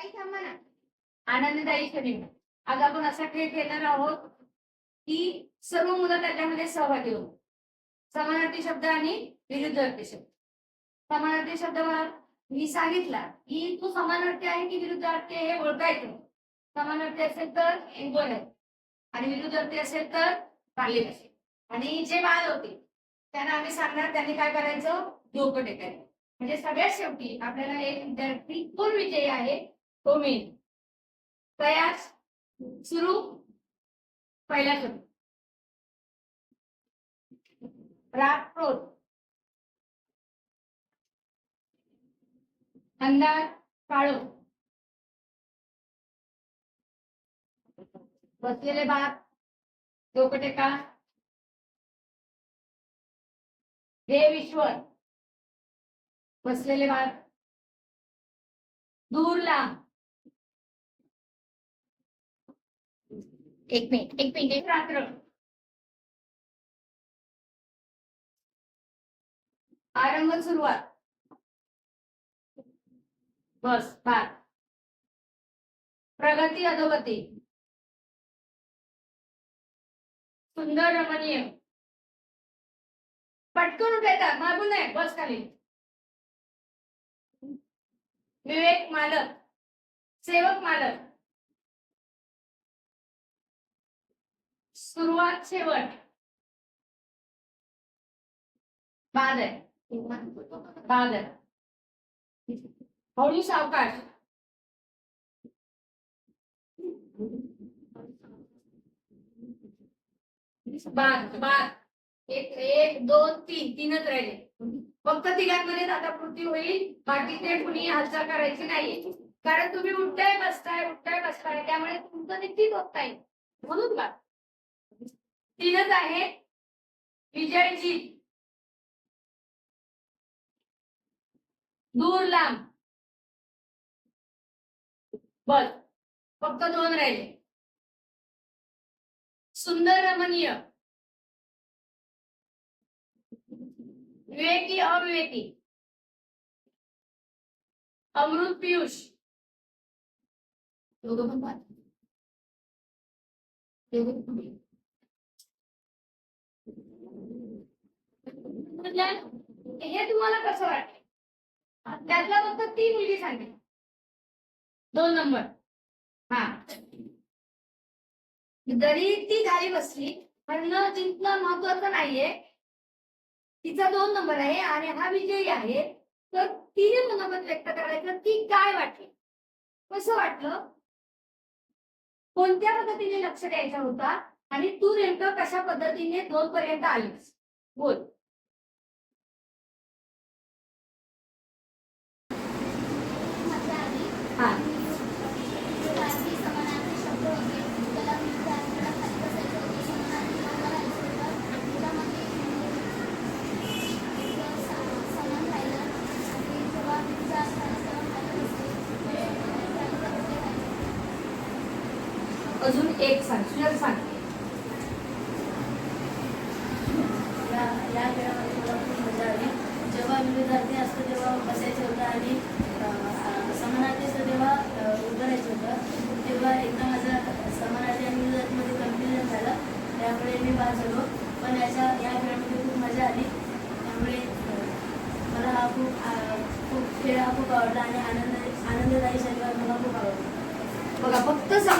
काही थांबा ना आनंददायी शरीर आज आपण असा खेळ खेळणार आहोत की सर्व मुलं त्याच्यामध्ये सहभागी होऊ समानार्थी शब्द आणि विरुद्धार्थी शब्द. समानार्थी शब्द मी सांगितला की तू समानार्थी आहे की विरुद्धार्थी आहे हे ओळखायचं समानार्थी असेल तर बोल आणि विरुद्धार्थी असेल तर बालिक असेल आणि जे बाल होते त्यांना आम्ही सांगणार त्यांनी काय करायचं? डोकं टेकायचं. म्हणजे सगळ्यात शेवटी आपल्याला एक विद्यार्थी कोण विजयी आहे? तो तयार सुरू पहिला शब्द. राठोड. अंधार काळो. बसलेले बाप डोकटेका देव ईश्वर बसलेले बाप दूर लांब. एक मिनिट एक मिनिट रात्र. आरंभ सुरुवात. बस बार प्रगती अधोगती. सुंदर रमणीय. पटकन उठायचा मागून नाही बस खाली. विवेक मालक सेवक मालक. सुरुवात शेवट. बादल. आहे हळू सावकाश. बाद बाद एक एक दोन तीन. तीनच राहिले. फक्त तिघांमध्ये आता पूर्ती होईल बाकीचे कुणी हालचाल करायची नाही. कारण तुम्ही उठताय बसताय उठताय बसताय. त्यामुळे तुमचं निश्चित होत नाही. म्हणून का तीनच आहे. विजयजी. दूर लांब. बस. फक्त दोन राहिले. सुंदर रमणीय विवेकी अविवेकी. अमृत पियुष. दोघं पण पाहत. दोघं पण पाहत. म्हणजे हे तुम्हाला कसं वाटलं? त्यातला फक्त ती मुलगी सांगेल दोन नंबर. हा. जरी ती खाली बसली म्हणणं जिंकणं महत्वाचं नाहीये तिचा दोन नंबर आहे आणि हा विजयी आहे तर तिने मनोगत व्यक्त करायचं ती काय वाटली? कसं वाटलं? कोणत्या पद्धतीने लक्ष द्यायचा होता? आणि तू नेमकं कशा पद्धतीने दोन पर्यंत आलीस? बोल हा अजून एक सांग. सुजल सांग. या या खेळामध्ये मला खूप मजा आली. जेव्हा विद्यार्थी असतो तेव्हा बसायचं होतं आणि समानार्थी असतं तेव्हा उभं राहायचं होतं. तेव्हा एकदा माझं समानार्थी आणि विद्यार्थीमध्ये कन्फ्युजन झालं. त्यामुळे मी बाद झालो पण याच्या या खेळामध्ये खूप मजा आली. त्यामुळे मला हा खूप खूप खेळ हा खूप आवडला आणि आनंद आनंददायी शनिवार मला खूप आवडला. बघा फक्त समान